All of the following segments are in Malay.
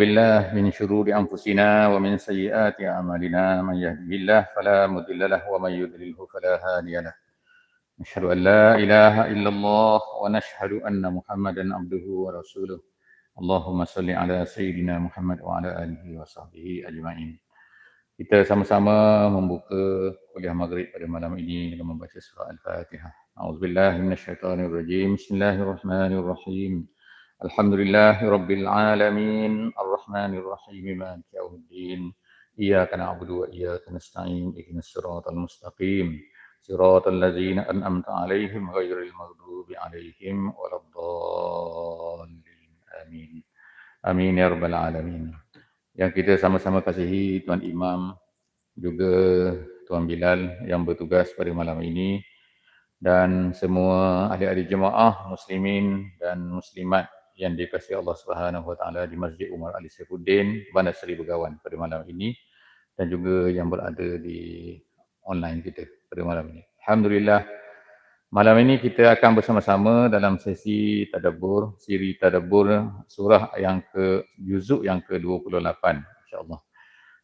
بالله من شرور أنفسنا ومن سيئات أعمالنا من يهده الله فلا مضل له ومن يضلله فلا هادي له نشهد أن لا إله إلا الله ونشهد أن محمدا عبده ورسوله اللهم صل على سيدنا محمد وعلى آله وصحبه أجمعين kita sama-sama membuka kuliah maghrib pada malam ini dengan membaca surah Al-Fatihah. A'udzubillahi minasyaitonirrajim. Bismillahirrahmanirrahim. Alhamdulillahi rabbil alamin. Arrahmanirrahim. Maliki yaumiddin. Iyyaka na'budu wa iyyaka nasta'in. Ihdinas siratal mustaqim. Siratal ladzina an'amta 'alaihim ghairil maghdubi 'alaihim waladdallin. Amin. Amin ya rabbal alamin yang kita sama-sama kasihi Tuan Imam juga Tuan Bilal yang bertugas pada malam ini dan semua ahli-ahli jemaah muslimin dan muslimat yang dikasihi Allah Subhanahu Wa Taala di Masjid Umar Ali Saifuddin Bandar Seri Begawan pada malam ini dan juga yang berada di online kita pada malam ini. Alhamdulillah Malam ini kita akan bersama-sama dalam sesi tadabbur, siri tadabbur surah yang ke juzuk yang ke-28 insya-Allah.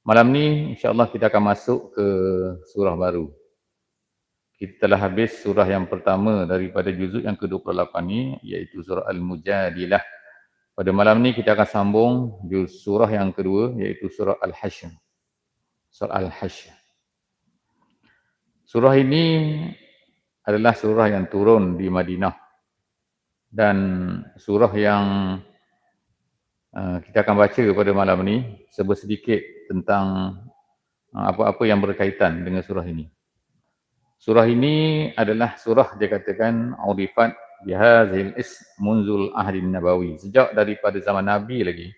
Malam ni insya-Allah kita akan masuk ke surah baru. Kita telah habis surah yang pertama daripada juzuk yang ke-28 ni iaitu surah Al-Mujadilah. Pada malam ni kita akan sambung juz surah yang kedua iaitu surah Al-Hasyr. Surah Al-Hasyr. Surah ini adalah surah yang turun di Madinah dan surah yang uh, kita akan baca pada malam ini sedikit tentang uh, apa-apa yang berkaitan dengan surah ini. Surah ini adalah surah dia katakan audifat bihazil is munzul ahdin nabawi. Sejak daripada zaman Nabi lagi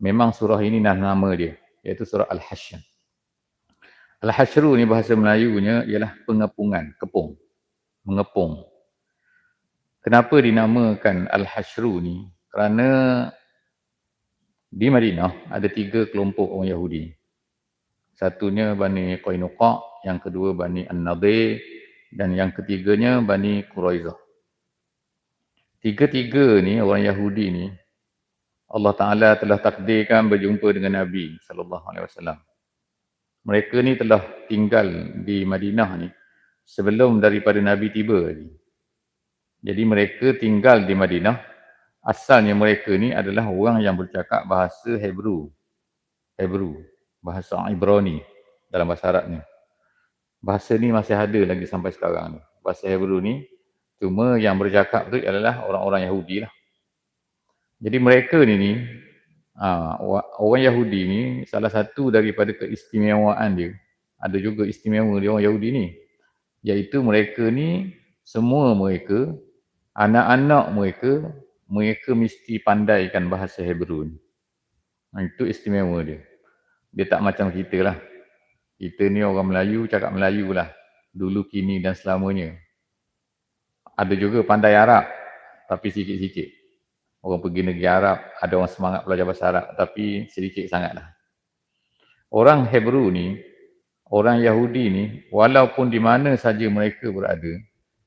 memang surah ini nama dia iaitu surah Al-Hasyr. Al-Hasyru ni bahasa Melayunya ialah pengepungan, kepung mengepung. Kenapa dinamakan Al-Hashru ni? Kerana di Madinah ada tiga kelompok orang Yahudi. Satunya Bani Qainuqa, yang kedua Bani An-Nadir dan yang ketiganya Bani Quraizah. Tiga-tiga ni orang Yahudi ni Allah Taala telah takdirkan berjumpa dengan Nabi sallallahu alaihi wasallam. Mereka ni telah tinggal di Madinah ni sebelum daripada Nabi tiba lagi. Jadi mereka tinggal di Madinah. Asalnya mereka ni adalah orang yang bercakap bahasa Hebrew. Hebrew. Bahasa Ibrani dalam bahasa Arab ni. Bahasa ni masih ada lagi sampai sekarang ni. Bahasa Hebrew ni cuma yang bercakap tu adalah orang-orang Yahudi lah. Jadi mereka ni ni ha, orang Yahudi ni salah satu daripada keistimewaan dia ada juga istimewa dia orang Yahudi ni iaitu mereka ni semua mereka anak-anak mereka mereka mesti pandaikan bahasa Hebrew ni. Ha, itu istimewa dia. Dia tak macam kita lah. Kita ni orang Melayu cakap Melayu lah. Dulu, kini dan selamanya. Ada juga pandai Arab. Tapi sikit-sikit. Orang pergi negeri Arab. Ada orang semangat belajar bahasa Arab. Tapi sedikit sangat lah. Orang Hebrew ni orang Yahudi ni walaupun di mana saja mereka berada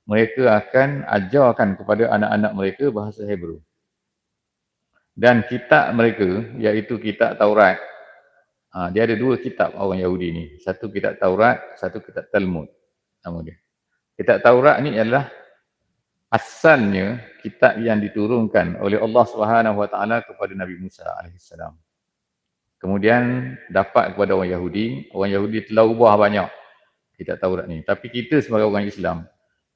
mereka akan ajarkan kepada anak-anak mereka bahasa Hebrew dan kitab mereka iaitu kitab Taurat ha, dia ada dua kitab orang Yahudi ni. Satu kitab Taurat satu kitab Talmud. Nama dia. Kitab Taurat ni adalah asalnya kitab yang diturunkan oleh Allah Subhanahu Wa Taala kepada Nabi Musa alaihissalam Kemudian dapat kepada orang Yahudi, orang Yahudi telah ubah banyak kitab Taurat ni. Tapi kita sebagai orang Islam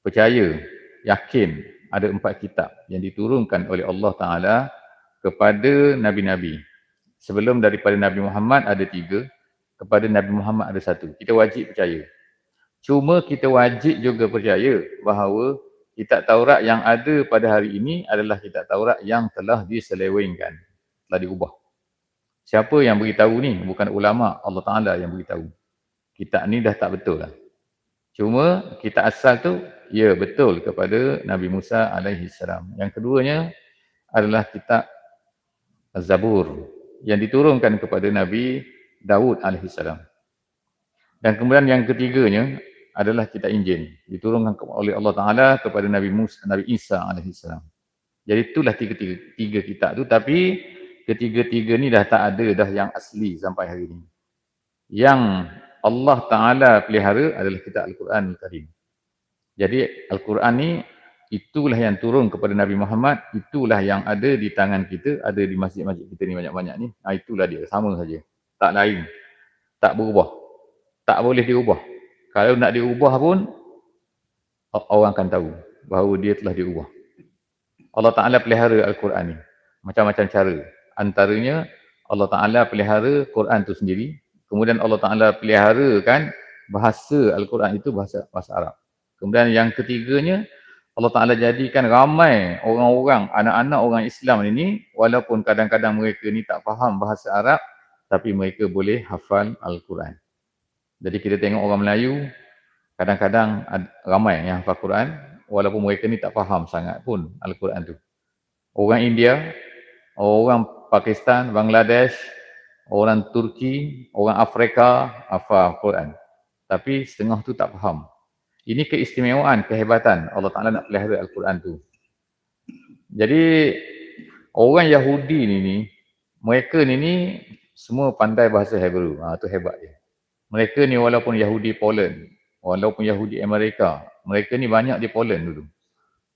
percaya, yakin ada empat kitab yang diturunkan oleh Allah Ta'ala kepada Nabi-Nabi. Sebelum daripada Nabi Muhammad ada tiga, kepada Nabi Muhammad ada satu. Kita wajib percaya. Cuma kita wajib juga percaya bahawa kitab Taurat yang ada pada hari ini adalah kitab Taurat yang telah diselewengkan, telah diubah. Siapa yang beritahu ni? Bukan ulama, Allah Ta'ala yang beritahu. Kitab ni dah tak betul lah. Cuma kitab asal tu, ya betul kepada Nabi Musa alaihi salam. Yang keduanya adalah kitab Zabur yang diturunkan kepada Nabi Daud alaihi salam. Dan kemudian yang ketiganya adalah kitab Injil diturunkan oleh Allah Taala kepada Nabi Musa Nabi Isa alaihi salam. Jadi itulah tiga, tiga, tiga kitab tu tapi ketiga-tiga ni dah tak ada dah yang asli sampai hari ini. Yang Allah Ta'ala pelihara adalah kitab Al-Quran Al-Karim. Jadi Al-Quran ni itulah yang turun kepada Nabi Muhammad, itulah yang ada di tangan kita, ada di masjid-masjid kita ni banyak-banyak ni. Ha, itulah dia, sama saja. Tak lain. Tak berubah. Tak boleh diubah. Kalau nak diubah pun, orang akan tahu bahawa dia telah diubah. Allah Ta'ala pelihara Al-Quran ni. Macam-macam cara. Antaranya, Allah Ta'ala pelihara Quran tu sendiri. Kemudian Allah Ta'ala pelihara kan bahasa Al-Quran itu bahasa, bahasa Arab. Kemudian yang ketiganya, Allah Ta'ala jadikan ramai orang-orang, anak-anak orang Islam ini, walaupun kadang-kadang mereka ni tak faham bahasa Arab, tapi mereka boleh hafal Al-Quran. Jadi kita tengok orang Melayu, kadang-kadang ramai yang hafal Quran, walaupun mereka ni tak faham sangat pun Al-Quran tu. Orang India, orang Pakistan, Bangladesh, orang Turki, orang Afrika hafal Quran. Tapi setengah tu tak faham. Ini keistimewaan, kehebatan Allah Ta'ala nak pelihara Al-Quran tu. Jadi, orang Yahudi ni, ni mereka ni, ni semua pandai bahasa Hebrew. Ha, tu hebat dia. Mereka ni walaupun Yahudi Poland, walaupun Yahudi Amerika, mereka ni banyak di Poland dulu.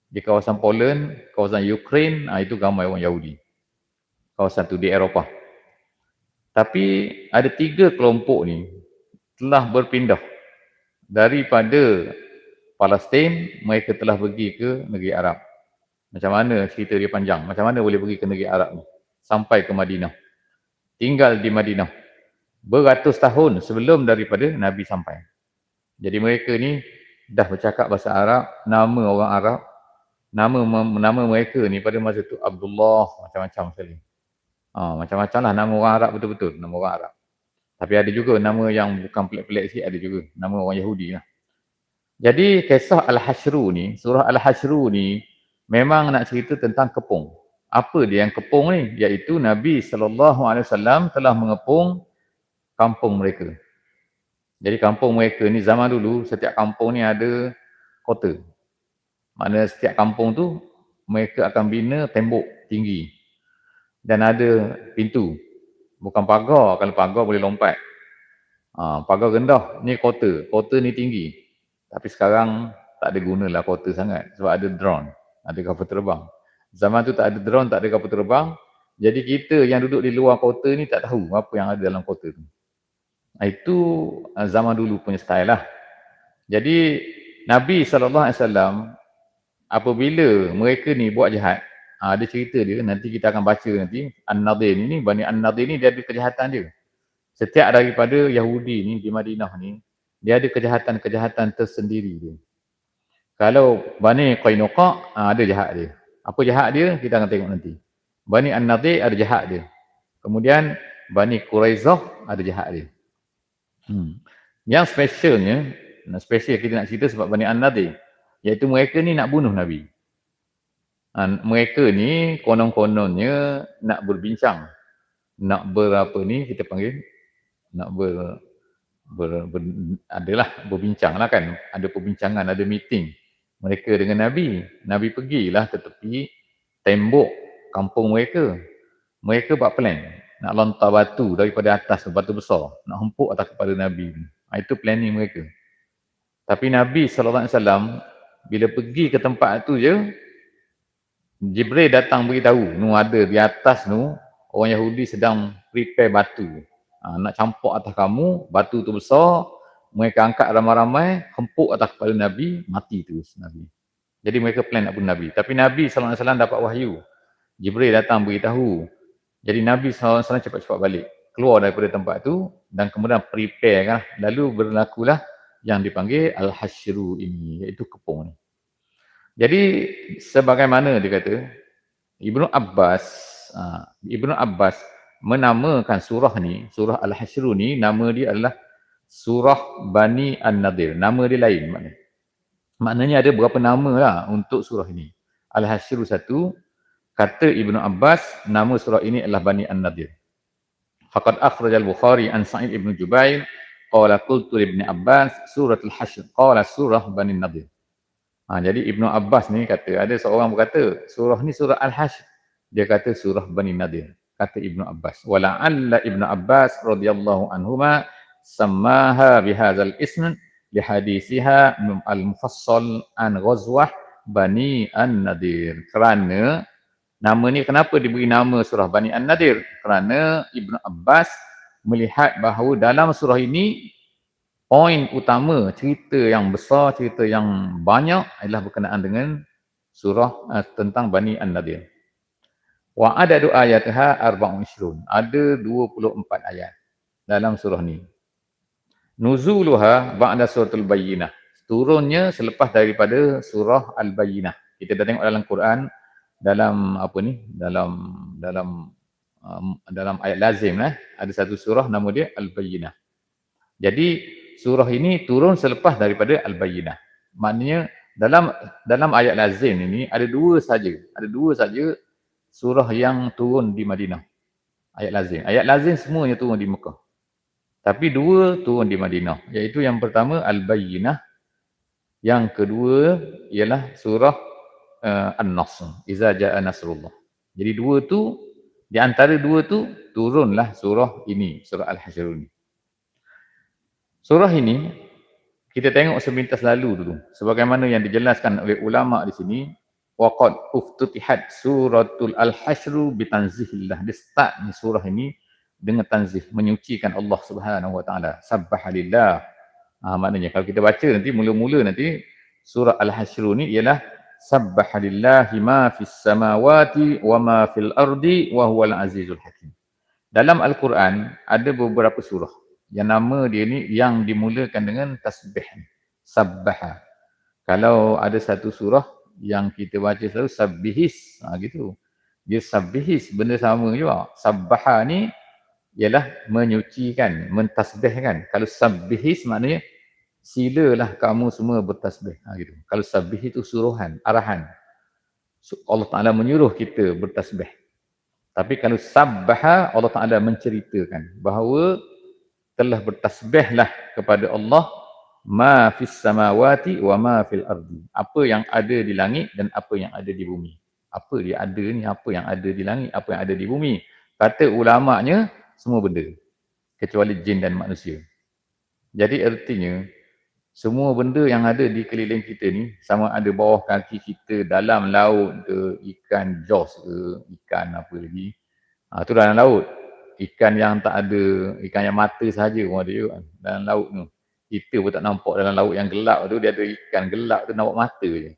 Di kawasan Poland, kawasan Ukraine, ha, itu ramai orang Yahudi. Kawasan tu di Eropah. Tapi ada tiga kelompok ni telah berpindah daripada Palestin, mereka telah pergi ke negeri Arab. Macam mana cerita dia panjang? Macam mana boleh pergi ke negeri Arab ni? Sampai ke Madinah. Tinggal di Madinah. Beratus tahun sebelum daripada Nabi sampai. Jadi mereka ni dah bercakap bahasa Arab, nama orang Arab, nama nama mereka ni pada masa tu Abdullah macam-macam sekali. Ha, macam-macam lah nama orang Arab betul-betul, nama orang Arab. Tapi ada juga nama yang bukan pelik-pelik sikit, ada juga nama orang Yahudi lah. Jadi kisah Al-Hashru ni, surah Al-Hashru ni memang nak cerita tentang kepung. Apa dia yang kepung ni? Iaitu Nabi SAW telah mengepung kampung mereka. Jadi kampung mereka ni zaman dulu setiap kampung ni ada kota. Mana setiap kampung tu mereka akan bina tembok tinggi. Dan ada pintu. Bukan pagar, kalau pagar boleh lompat. Ha, pagar rendah, ni kota. Kota ni tinggi. Tapi sekarang tak ada guna lah kota sangat. Sebab ada drone, ada kapal terbang. Zaman tu tak ada drone, tak ada kapal terbang. Jadi kita yang duduk di luar kota ni tak tahu apa yang ada dalam kota tu. Ah, itu ah, zaman dulu punya style lah. Jadi Nabi SAW apabila mereka ni buat jahat, ah, ada cerita dia, nanti kita akan baca nanti, An-Nadir ni, Bani An-Nadir ni dia ada kejahatan dia. Setiap daripada Yahudi ni di Madinah ni, dia ada kejahatan-kejahatan tersendiri dia. Kalau Bani Qainuqa, ada jahat dia. Apa jahat dia? Kita akan tengok nanti. Bani An-Nadir ada jahat dia. Kemudian Bani Quraizah ada jahat dia. Hmm. Yang specialnya, special kita nak cerita sebab Bani An-Nadir, iaitu mereka ni nak bunuh Nabi. Ha, mereka ni konon-kononnya nak berbincang. Nak berapa ni kita panggil, nak ber, ber, ber, adalah berbincang lah kan. Ada perbincangan, ada meeting. Mereka dengan Nabi. Nabi pergilah ke tepi tembok kampung mereka. Mereka buat plan nak lontar batu daripada atas batu besar nak hempuk atas kepada Nabi ha, itu planning mereka tapi Nabi SAW bila pergi ke tempat tu je Jibril datang beritahu nu ada di atas nu orang Yahudi sedang prepare batu ha, nak campur atas kamu batu tu besar mereka angkat ramai-ramai hempuk atas kepada Nabi mati terus Nabi jadi mereka plan nak bunuh Nabi tapi Nabi SAW dapat wahyu Jibril datang beritahu jadi Nabi SAW cepat-cepat balik. Keluar daripada tempat tu dan kemudian prepare kan. Lalu berlakulah yang dipanggil Al-Hashru ini. Iaitu kepung ni. Jadi sebagaimana dia kata, Ibnu Abbas, uh, Ibnu Abbas menamakan surah ni, surah Al-Hashru ni, nama dia adalah surah Bani An-Nadir. Nama dia lain maknanya. Maknanya ada berapa nama lah untuk surah ini. Al-Hashru satu, Kata Ibnu Abbas, nama surah ini adalah Bani An-Nadir. Faqad akhraj al-Bukhari an Sa'id ibn Jubair qala qultu ibn Abbas surah al-Hashr qala surah Bani An-Nadir. Ha, jadi Ibnu Abbas ni kata ada seorang berkata surah ni surah Al-Hashr. Dia kata surah Bani Nadir. kata Ibnu Abbas. Wala'alla Ibnu Abbas radhiyallahu anhuma samaha bihadzal ism li hadisiha al-mufassal an ghazwah Bani An-Nadir. Kerana nama ni kenapa diberi nama surah Bani An-Nadir? Kerana Ibnu Abbas melihat bahawa dalam surah ini poin utama cerita yang besar, cerita yang banyak adalah berkenaan dengan surah uh, tentang Bani An-Nadir. Wa adadu ayatha arba'un. Ada 24 ayat dalam surah ni. Nuzuluha ba'da suratul bayyinah. Turunnya selepas daripada surah Al-Bayyinah. Kita dah tengok dalam Quran dalam apa ni? Dalam dalam um, dalam ayat lazim eh ada satu surah nama dia Al-Bayyinah. Jadi surah ini turun selepas daripada Al-Bayyinah. Maknanya dalam dalam ayat lazim ini ada dua saja, ada dua saja surah yang turun di Madinah. Ayat lazim. Ayat lazim semuanya turun di Mekah. Tapi dua turun di Madinah, iaitu yang pertama Al-Bayyinah, yang kedua ialah surah uh, An-Nasr, Iza Ja'a Nasrullah. Jadi dua tu di antara dua tu turunlah surah ini, surah Al-Hasyr ini. Surah ini kita tengok sepintas lalu dulu. Sebagaimana yang dijelaskan oleh ulama di sini waqad uftutihat suratul al-hasyr bi tanzihillah di start ni surah ini dengan tanzih menyucikan Allah Subhanahu wa taala. Subhanallah ha, maknanya kalau kita baca nanti mula-mula nanti surah al-hasyr ni ialah subhanallahi ma fis samawati wa ma fil ardi wa huwal azizul hakim. Dalam al-Quran ada beberapa surah yang nama dia ni yang dimulakan dengan tasbih sabbaha. Kalau ada satu surah yang kita baca selalu sabbihis ha, gitu. Dia sabbihis benda sama juga. Sabbaha ni ialah menyucikan mentasbihkan. Kalau sabbihis maknanya silalah kamu semua bertasbih ha, gitu. Kalau sabbih itu suruhan arahan. Allah Taala menyuruh kita bertasbih. Tapi kalau sabbaha Allah Taala menceritakan bahawa telah bertasbihlah kepada Allah ma fis samawati wa ma fil ardi. Apa yang ada di langit dan apa yang ada di bumi. Apa dia ada ni, apa yang ada di langit, apa yang ada di bumi. Kata ulama'nya semua benda kecuali jin dan manusia. Jadi artinya semua benda yang ada di keliling kita ni sama ada bawah kaki kita dalam laut ke ikan jos ke ikan apa lagi. Ha, tu dalam laut ikan yang tak ada, ikan yang mata saja pun ada juga dalam laut tu. Kita pun tak nampak dalam laut yang gelap tu, dia ada ikan gelap tu nampak mata je.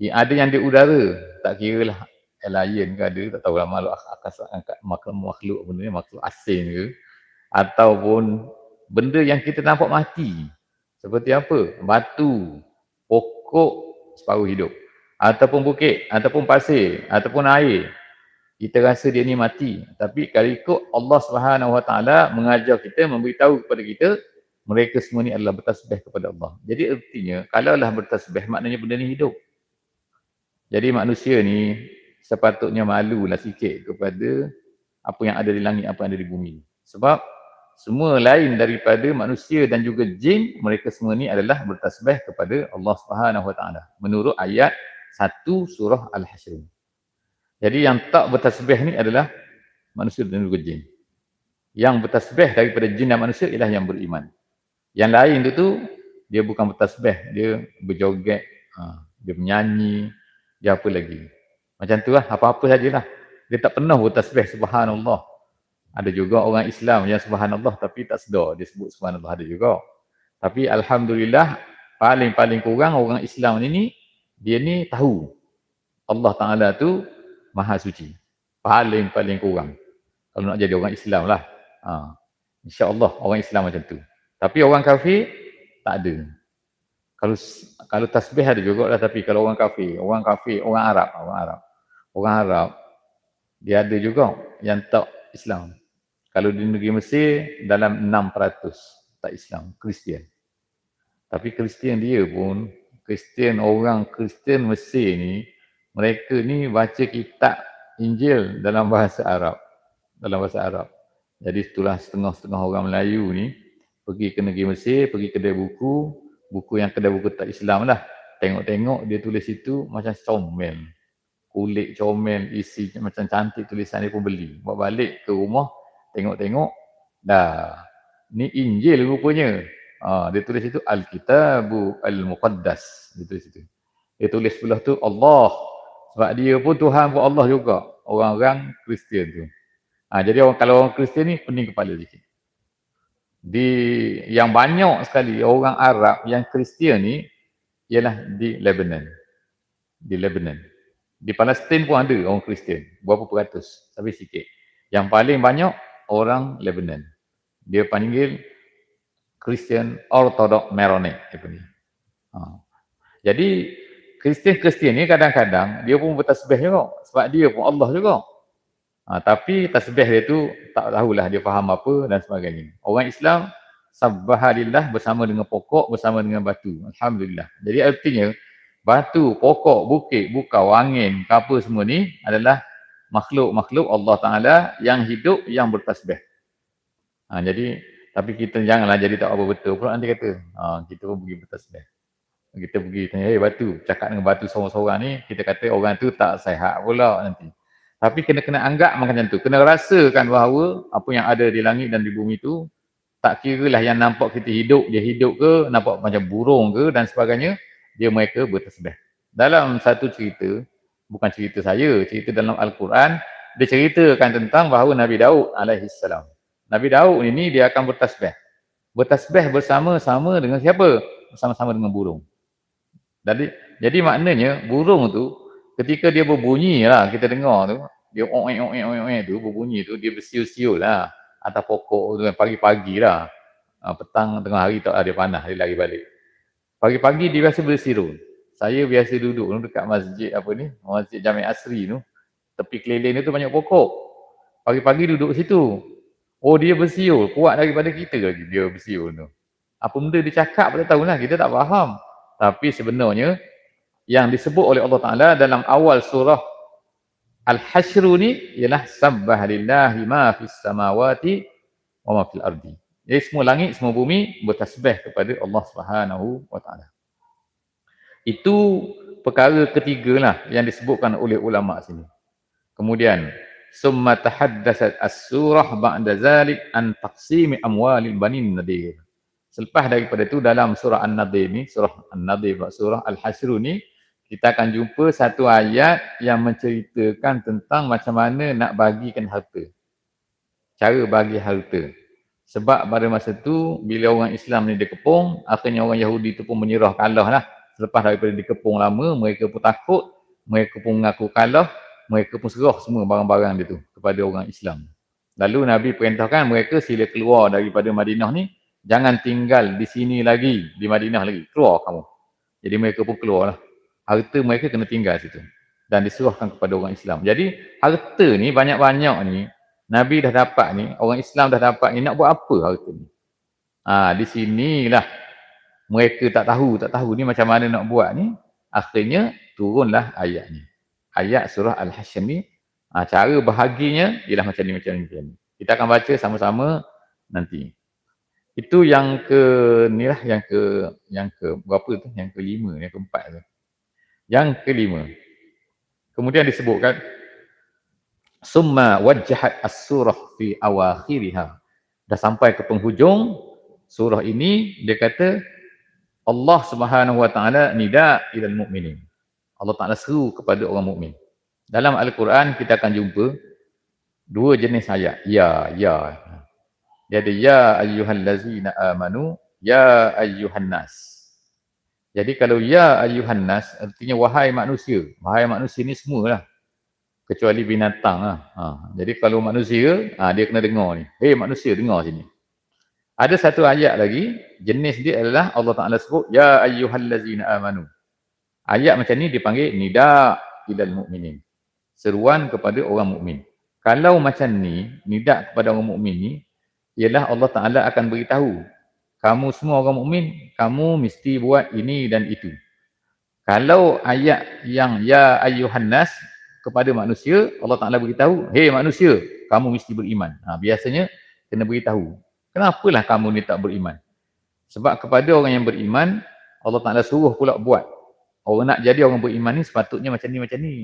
Ada yang di udara, tak kira lah alien ke ada, tak tahu lah makhluk akas, makhluk, makhluk benda ni, makhluk asing ke. Ataupun benda yang kita nampak mati. Seperti apa? Batu, pokok, separuh hidup. Ataupun bukit, ataupun pasir, ataupun air kita rasa dia ni mati. Tapi kalau ikut Allah Subhanahu Wa Taala mengajar kita memberitahu kepada kita mereka semua ni adalah bertasbih kepada Allah. Jadi artinya kalaulah bertasbih maknanya benda ni hidup. Jadi manusia ni sepatutnya malulah sikit kepada apa yang ada di langit apa yang ada di bumi sebab semua lain daripada manusia dan juga jin mereka semua ni adalah bertasbih kepada Allah Subhanahu Wa Taala. Menurut ayat 1 surah Al-Hasyr jadi yang tak bertasbih ni adalah manusia dan juga jin. Yang bertasbih daripada jin dan manusia ialah yang beriman. Yang lain tu tu dia bukan bertasbih, dia berjoget, ha, dia menyanyi, dia apa lagi. Macam tu lah, apa-apa sajalah. Dia tak pernah bertasbih subhanallah. Ada juga orang Islam yang subhanallah tapi tak sedar dia sebut subhanallah ada juga. Tapi alhamdulillah paling-paling kurang orang Islam ni dia ni tahu Allah Taala tu maha suci. Paling-paling kurang. Kalau nak jadi orang Islam lah. Ha. InsyaAllah orang Islam macam tu. Tapi orang kafir, tak ada. Kalau kalau tasbih ada juga lah tapi kalau orang kafir, orang kafir, orang Arab, orang Arab. Orang Arab, dia ada juga yang tak Islam. Kalau di negeri Mesir, dalam 6% tak Islam, Kristian. Tapi Kristian dia pun, Kristian orang Kristian Mesir ni, mereka ni baca kitab Injil dalam bahasa Arab. Dalam bahasa Arab. Jadi itulah setengah-setengah orang Melayu ni pergi ke negeri Mesir, pergi kedai buku, buku yang kedai buku tak Islam lah. Tengok-tengok dia tulis itu macam comel. kulit comel, isi macam cantik tulisan dia pun beli. Bawa balik ke rumah, tengok-tengok, dah. Ni Injil rupanya. Ha, dia tulis itu Al-Kitabu Al-Muqaddas. Dia tulis itu. Dia tulis sebelah tu Allah. Sebab dia pun Tuhan pun Allah juga. Orang-orang Kristian tu. Ha, jadi orang, kalau orang Kristian ni pening kepala sikit. Di yang banyak sekali orang Arab yang Kristian ni ialah di Lebanon. Di Lebanon. Di Palestin pun ada orang Kristian. Berapa peratus? Tapi sikit. Yang paling banyak orang Lebanon. Dia panggil Christian Orthodox Maronite. Ha. Jadi Kristian-Kristian ni kadang-kadang dia pun bertasbih juga. Sebab dia pun Allah juga. Ha, tapi tasbih dia tu tak tahulah dia faham apa dan sebagainya. Orang Islam sabbahalillah bersama dengan pokok, bersama dengan batu. Alhamdulillah. Jadi artinya batu, pokok, bukit, bukau, angin, apa semua ni adalah makhluk-makhluk Allah Ta'ala yang hidup, yang bertasbih. Ha, jadi, tapi kita janganlah jadi tak apa betul pula nanti kata. Ha, kita pun pergi bertasbih. Kita pergi tanya, hey batu, cakap dengan batu seorang-seorang ni, kita kata orang tu tak sehat pula nanti. Tapi kena kena anggap macam tu. Kena rasakan bahawa apa yang ada di langit dan di bumi tu tak kira lah yang nampak kita hidup, dia hidup ke, nampak macam burung ke dan sebagainya, dia mereka bertasbih. Dalam satu cerita, bukan cerita saya, cerita dalam Al-Quran, dia ceritakan tentang bahawa Nabi Daud alaihissalam. Nabi Daud ini dia akan bertasbih. Bertasbih bersama-sama dengan siapa? Bersama-sama dengan burung. Jadi, jadi maknanya burung tu ketika dia berbunyi lah, kita dengar tu, dia oe oe oe oe tu berbunyi tu, dia bersiul-siul lah atas pokok tu pagi-pagi lah. Uh, petang tengah hari tak ada panas, dia lari balik. Pagi-pagi dia biasa bersirul. Saya biasa duduk dekat masjid apa ni, masjid Jami Asri tu. Tepi keliling tu banyak pokok. Pagi-pagi duduk situ. Oh dia bersiul, kuat daripada kita lagi dia bersiul tu. Apa benda dia cakap tak tahu lah, kita tak faham. Tapi sebenarnya yang disebut oleh Allah Ta'ala dalam awal surah Al-Hashru ni ialah sabbah lillahi ma fis samawati wa ma fil ardi. Jadi semua langit, semua bumi bertasbih kepada Allah Subhanahu wa taala. Itu perkara ketiga lah yang disebutkan oleh ulama sini. Kemudian summa tahaddasat as-surah ba'da zalik an taqsimi amwalil banin nadir. Selepas daripada itu dalam surah An-Nadir ni, surah An-Nadir surah Al-Hasr ni kita akan jumpa satu ayat yang menceritakan tentang macam mana nak bagikan harta. Cara bagi harta. Sebab pada masa tu bila orang Islam ni dikepung, akhirnya orang Yahudi tu pun menyerah kalah lah. Selepas daripada dikepung lama, mereka pun takut, mereka pun mengaku kalah, mereka pun serah semua barang-barang dia tu kepada orang Islam. Lalu Nabi perintahkan mereka sila keluar daripada Madinah ni, jangan tinggal di sini lagi, di Madinah lagi, keluar kamu. Jadi mereka pun keluar lah. Harta mereka kena tinggal situ. Dan diserahkan kepada orang Islam. Jadi harta ni banyak-banyak ni, Nabi dah dapat ni, orang Islam dah dapat ni, nak buat apa harta ni? Ha, di sinilah mereka tak tahu, tak tahu ni macam mana nak buat ni. Akhirnya turunlah ayat ni. Ayat surah Al-Hashim ni, ha, cara bahaginya ialah macam ni, macam ni, macam ni. Kita akan baca sama-sama nanti. Itu yang ke ni lah, yang ke yang ke berapa tu? Yang kelima, yang keempat tu. Yang kelima. Kemudian disebutkan summa wajjahat as-surah fi awakhiriha dah sampai ke penghujung surah ini dia kata Allah Subhanahu wa taala nida ilal mukminin Allah Taala seru kepada orang mukmin dalam al-Quran kita akan jumpa dua jenis ayat ya ya dia ada ya ayyuhallazina amanu ya ayyuhan nas jadi kalau ya ayyuhan nas artinya wahai manusia wahai manusia ni semualah kecuali binatang lah. Ha. Jadi kalau manusia, ha, dia kena dengar ni. Hei manusia, dengar sini. Ada satu ayat lagi, jenis dia adalah Allah Ta'ala sebut, Ya ayyuhallazina amanu. Ayat macam ni dipanggil nida ilal mu'minin. Seruan kepada orang mukmin. Kalau macam ni, nida kepada orang mukmin ni, ialah Allah Ta'ala akan beritahu, kamu semua orang mukmin, kamu mesti buat ini dan itu. Kalau ayat yang ya ayyuhan nas kepada manusia, Allah Ta'ala beritahu, hei manusia, kamu mesti beriman. Ha, biasanya, kena beritahu. Kenapalah kamu ni tak beriman? Sebab kepada orang yang beriman, Allah Ta'ala suruh pula buat. Orang nak jadi orang beriman ni sepatutnya macam ni, macam ni.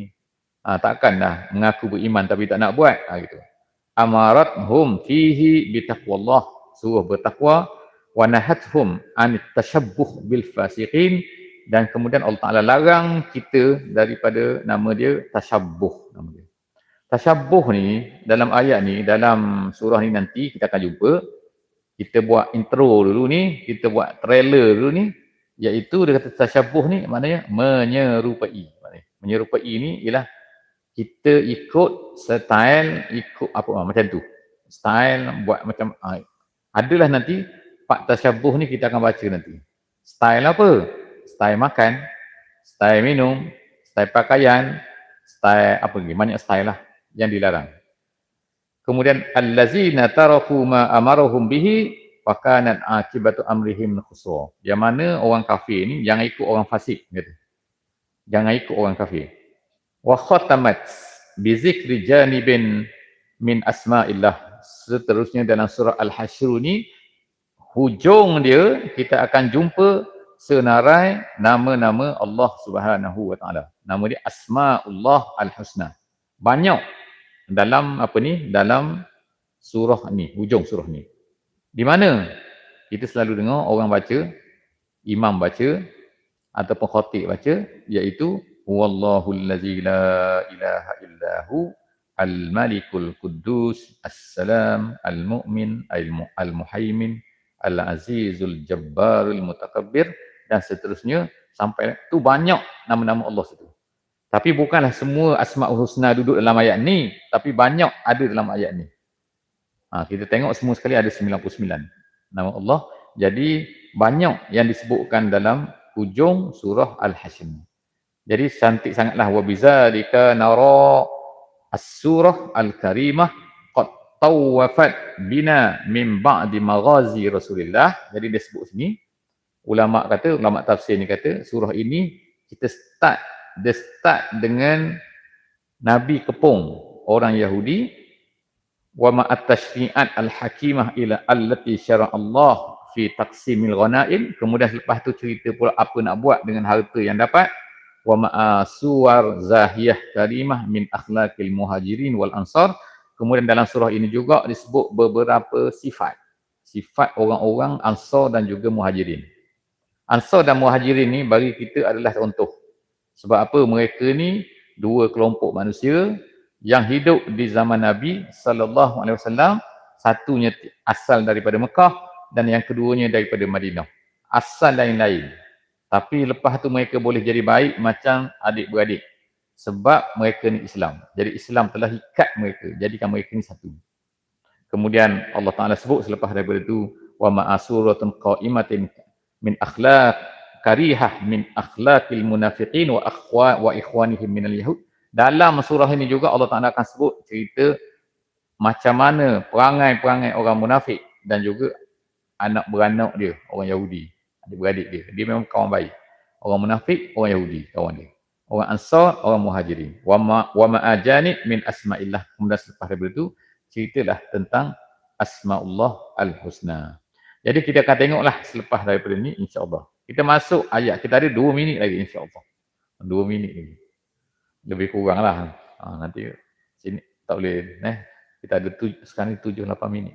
Ha, takkanlah mengaku beriman tapi tak nak buat. Ha, gitu. Amarat hum fihi bitaqwallah. Suruh bertakwa. Wa nahathum an tashabbuh bil fasiqin. Dan kemudian Allah Ta'ala larang kita daripada nama dia tashabbuh. Nama dia. Tashabbuh ni dalam ayat ni, dalam surah ni nanti kita akan jumpa. Kita buat intro dulu ni, kita buat trailer dulu ni. Iaitu dia kata tashabbuh ni maknanya menyerupai. Menyerupai ni ialah kita ikut style ikut apa ah, macam tu. Style buat macam ah, adalah nanti pak tasyabuh ni kita akan baca nanti. Style apa? Style makan style minum style pakaian style apa lagi? Banyak style lah yang dilarang. Kemudian allazina taraku ma amaruhum bihi wa kanat akibatu amrihim khusra. Yang mana orang kafir ni jangan ikut orang fasik kata. Jangan ikut orang kafir wa khatamat bi zikri janibin min asma'illah seterusnya dalam surah al-hasyr ni hujung dia kita akan jumpa senarai nama-nama Allah Subhanahu wa taala. Nama dia asmaullah al-husna. Banyak dalam apa ni? Dalam surah ni hujung surah ni. Di mana? Kita selalu dengar orang baca imam baca ataupun khatib baca iaitu Wallahu allazi la ilaha illahu al-malikul quddus as-salam al-mu'min al-muhaimin al-azizul jabbarul mutakabbir dan seterusnya sampai tu banyak nama-nama Allah situ. Tapi bukanlah semua asmaul husna duduk dalam ayat ni, tapi banyak ada dalam ayat ni. Ha, kita tengok semua sekali ada 99 nama Allah. Jadi banyak yang disebutkan dalam hujung surah Al-Hashim. Jadi cantik sangatlah. Wa bizalika nara as-surah al-karimah qad tawafat bina min ba'di maghazi Rasulillah. Jadi dia sebut sini ulama kata ulama tafsir ni kata surah ini kita start dia start dengan nabi kepung orang Yahudi. Wa ma at-tashri'at al-hakimah ila allati syara Allah fi taqsimil ghanaim. Kemudian selepas tu cerita pula apa nak buat dengan harta yang dapat wa ma'asuwar zahiyah karimah min akhlaqil muhajirin wal ansar. Kemudian dalam surah ini juga disebut beberapa sifat. Sifat orang-orang ansar dan juga muhajirin. Ansar dan muhajirin ni bagi kita adalah contoh. Sebab apa? Mereka ni dua kelompok manusia yang hidup di zaman Nabi sallallahu alaihi wasallam. Satunya asal daripada Mekah dan yang keduanya daripada Madinah. Asal lain-lain. Tapi lepas tu mereka boleh jadi baik macam adik-beradik. Sebab mereka ni Islam. Jadi Islam telah ikat mereka. Jadikan mereka ni satu. Kemudian Allah Ta'ala sebut selepas daripada itu. Wa ma'asuratun qa'imatin min akhlaq karihah min akhlaqil munafiqin wa akhwa wa ikhwanihim minal yahud. Dalam surah ini juga Allah Ta'ala akan sebut cerita macam mana perangai-perangai orang munafik dan juga anak beranak dia, orang Yahudi adik-beradik dia. Dia memang kawan baik. Orang munafik, orang Yahudi, kawan dia. Orang Ansar, orang Muhajirin. Wa ma wa ma'ajani min asma'illah. Kemudian selepas daripada itu, ceritalah tentang Asma'ullah Al-Husna. Jadi kita akan tengoklah selepas daripada ini, insya-Allah. Kita masuk ayat. Kita ada dua minit lagi, insya-Allah. Dua minit lagi. Lebih kurang lah. Ha, nanti sini tak boleh. Eh? Kita ada tuj- sekarang tujuh, lapan minit.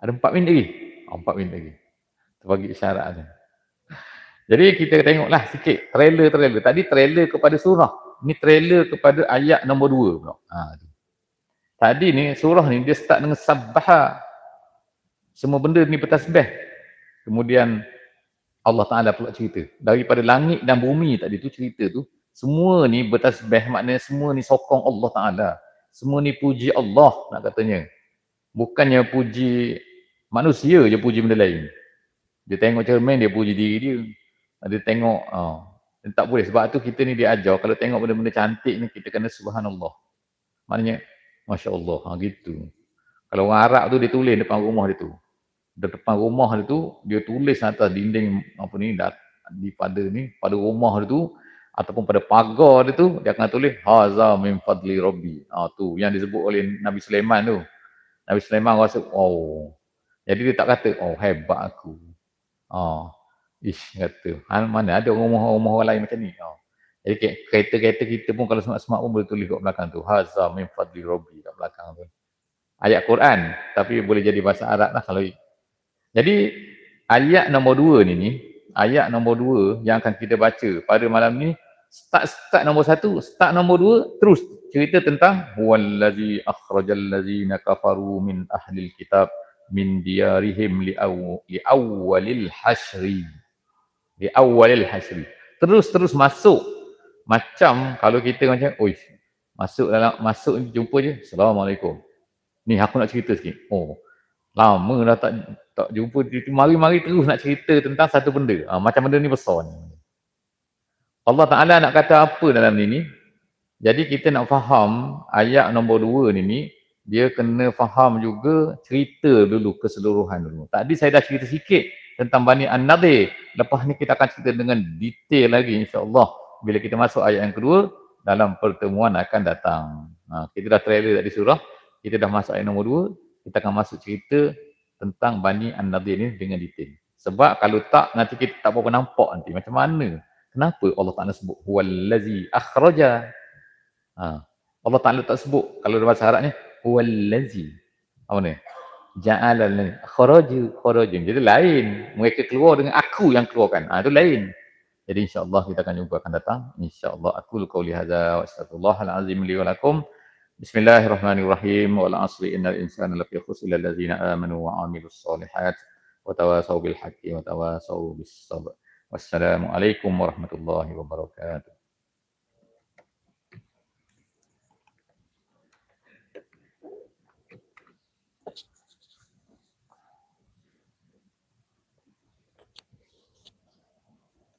Ada empat minit lagi. Oh, empat minit lagi bagi isyarat tu. Jadi kita tengoklah sikit trailer-trailer. Tadi trailer kepada surah. Ni trailer kepada ayat nombor dua pula. Ha, Tadi ni surah ni dia start dengan sabbaha. Semua benda ni bertasbih. Kemudian Allah Ta'ala pula cerita. Daripada langit dan bumi tadi tu cerita tu. Semua ni bertasbih maknanya semua ni sokong Allah Ta'ala. Semua ni puji Allah nak katanya. Bukannya puji manusia je puji benda lain. Dia tengok cermin, dia puji diri dia. Dia tengok, oh, dia tak boleh. Sebab tu kita ni dia ajar, kalau tengok benda-benda cantik ni, kita kena subhanallah. Maknanya, Masya Allah, ha, gitu. Kalau orang Arab tu, dia tulis depan rumah dia tu. Depan rumah dia tu, dia tulis atas dinding apa ni, di pada ni, pada rumah dia tu, ataupun pada pagar dia tu, dia akan tulis, Haza min fadli rabbi. Ha, tu, yang disebut oleh Nabi Sulaiman tu. Nabi Sulaiman rasa, oh. Jadi dia tak kata, oh hebat aku. Oh. Ish kata, mana ada rumah-rumah orang lain macam ni. Oh. Jadi kereta-kereta kita pun kalau semak-semak pun boleh tulis kat belakang tu. Haza min fadli rabbi kat belakang tu. Ayat Quran. Tapi boleh jadi bahasa Arab lah kalau. Jadi ayat nombor dua ni ni. Ayat nombor dua yang akan kita baca pada malam ni. Start, start nombor satu. Start nombor dua. Terus cerita tentang. Huwallazi akhrajal lazina kafaru min ahlil kitab. Min diarihim li, aw, li awwalil hasri. Li awwalil hasri. Terus-terus masuk macam kalau kita macam, oi, masuk dalam masuk ni jumpa je, Assalamualaikum. Ni aku nak cerita sikit. Oh, lama dah tak tak jumpa mari-mari terus nak cerita tentang satu benda. Ha, macam benda ni besar ni. Allah Taala nak kata apa dalam ni ni? Jadi kita nak faham ayat nombor dua ni ni, dia kena faham juga cerita dulu keseluruhan dulu. Tadi saya dah cerita sikit tentang Bani An-Nadir. Lepas ni kita akan cerita dengan detail lagi insya-Allah bila kita masuk ayat yang kedua, dalam pertemuan akan datang. Ha, kita dah trailer tadi surah, kita dah masuk ayat nombor dua, kita akan masuk cerita tentang Bani An-Nadir ni dengan detail. Sebab kalau tak, nanti kita tak berapa nampak nanti. Macam mana? Kenapa Allah Ta'ala sebut Huwallazi akhraja? Ha. Allah Ta'ala tak sebut, kalau dalam bahasa Arab ni, Huwallazi. Apa ni? Ja'ala ni. Kharaju, kharaju. Jadi lain. Mereka keluar dengan aku yang keluarkan. Ha, itu lain. Jadi insya-Allah kita akan jumpa akan datang. Insya-Allah aku qauli hadza wa astaghfirullahal azim li wa lakum. Bismillahirrahmanirrahim. Wal 'asri innal insana lafi khusr illa allazina amanu wa 'amilus solihat wa tawasaw bil haqqi wa tawasaw bis sabr. Wassalamualaikum warahmatullahi wabarakatuh.